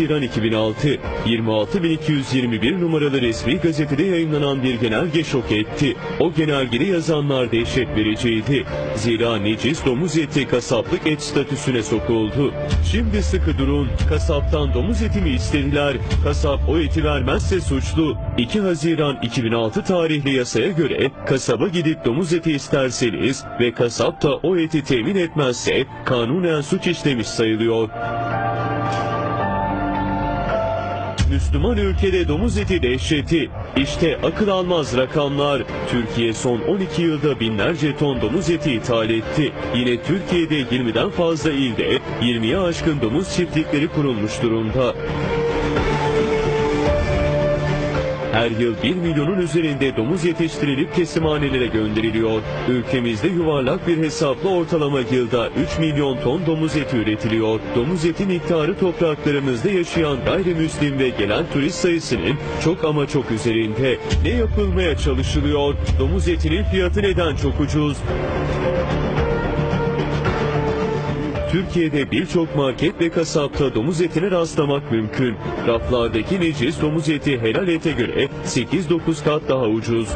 Haziran 2006, 26221 numaralı resmi gazetede yayınlanan bir genelge şok etti. O genelgede yazanlar dehşet vericiydi. Zira necis domuz eti kasaplık et statüsüne sokuldu. Şimdi sıkı durun, kasaptan domuz eti mi istediler? Kasap o eti vermezse suçlu. 2 Haziran 2006 tarihli yasaya göre kasaba gidip domuz eti isterseniz ve kasap da o eti temin etmezse kanunen suç işlemiş sayılıyor. Müslüman ülkede domuz eti dehşeti. İşte akıl almaz rakamlar. Türkiye son 12 yılda binlerce ton domuz eti ithal etti. Yine Türkiye'de 20'den fazla ilde 20'ye aşkın domuz çiftlikleri kurulmuş durumda. Her yıl 1 milyonun üzerinde domuz yetiştirilip kesimhanelere gönderiliyor. Ülkemizde yuvarlak bir hesapla ortalama yılda 3 milyon ton domuz eti üretiliyor. Domuz eti miktarı topraklarımızda yaşayan gayrimüslim ve gelen turist sayısının çok ama çok üzerinde. Ne yapılmaya çalışılıyor? Domuz etinin fiyatı neden çok ucuz? Türkiye'de birçok market ve kasapta domuz etine rastlamak mümkün. Raflardaki necis domuz eti helal ete göre 8-9 kat daha ucuz.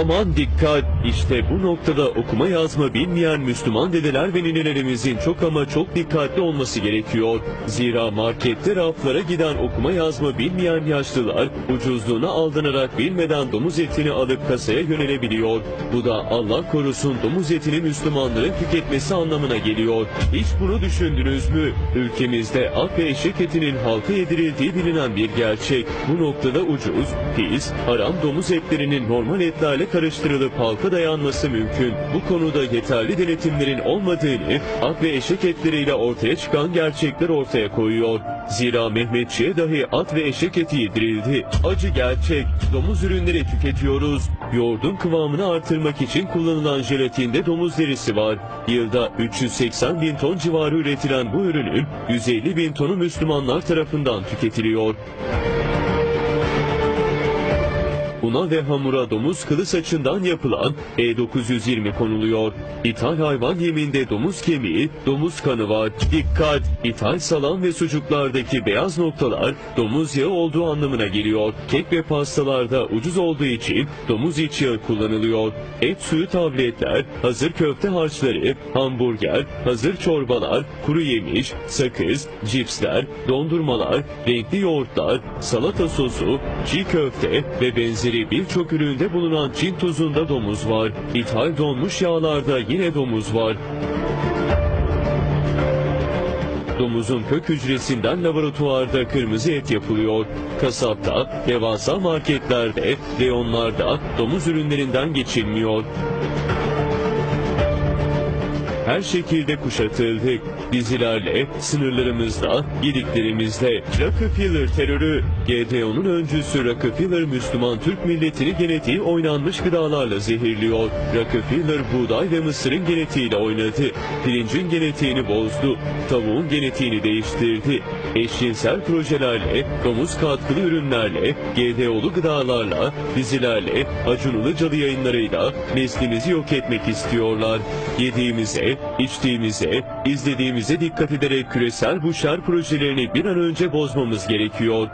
Aman dikkat! İşte bu noktada okuma yazma bilmeyen Müslüman dedeler ve ninelerimizin çok ama çok dikkatli olması gerekiyor. Zira markette raflara giden okuma yazma bilmeyen yaşlılar ucuzluğuna aldanarak bilmeden domuz etini alıp kasaya yönelebiliyor. Bu da Allah korusun domuz etini Müslümanların tüketmesi anlamına geliyor. Hiç bunu düşündünüz mü? Ülkemizde at ve eşek etinin halka yedirildiği bilinen bir gerçek. Bu noktada ucuz, pis, haram domuz etlerinin normal etlerle karıştırılıp halka dayanması mümkün. Bu konuda yeterli denetimlerin olmadığını at ve eşek etleriyle ortaya çıkan gerçekler ortaya koyuyor. Zira Mehmetçiğe dahi at ve eşek eti yedirildi. Acı gerçek. Domuz ürünleri tüketiyoruz. Yoğurdun kıvamını artırmak için kullanılan jelatinde domuz derisi var. Yılda 380 bin ton civarı üretilen bu ürünün 150 bin tonu Müslümanlar tarafından tüketiliyor. Una ve hamura domuz kılı saçından yapılan E920 konuluyor. İthal hayvan yeminde domuz kemiği, domuz kanı var. Dikkat! İthal salam ve sucuklardaki beyaz noktalar domuz yağı olduğu anlamına geliyor. Kek ve pastalarda ucuz olduğu için domuz iç yağı kullanılıyor. Et suyu tabletler, hazır köfte harçları, hamburger, hazır çorbalar, kuru yemiş, sakız, cipsler, dondurmalar, renkli yoğurtlar, salata sosu, çiğ köfte ve benzeri birçok üründe bulunan Çin tuzunda domuz var. İthal donmuş yağlarda yine domuz var. Domuzun kök hücresinden laboratuvarda kırmızı et yapılıyor. Kasapta, devasa marketlerde, reyonlarda domuz ürünlerinden geçilmiyor. Her şekilde kuşatıldık. Dizilerle, sınırlarımızda, yediklerimizle. Rockefeller terörü, GDO'nun öncüsü Rockefeller Müslüman Türk milletini genetiği oynanmış gıdalarla zehirliyor. Rockefeller buğday ve mısırın genetiğiyle oynadı. Pirincin genetiğini bozdu. Tavuğun genetiğini değiştirdi. Eşcinsel projelerle, domuz katkılı ürünlerle, GDO'lu gıdalarla, dizilerle, Acun Ilıcalı yayınlarıyla neslimizi yok etmek istiyorlar. Yediğimize, içtiğimize, izlediğimize dikkat ederek küresel bu şer projelerini bir an önce bozmamız gerekiyor.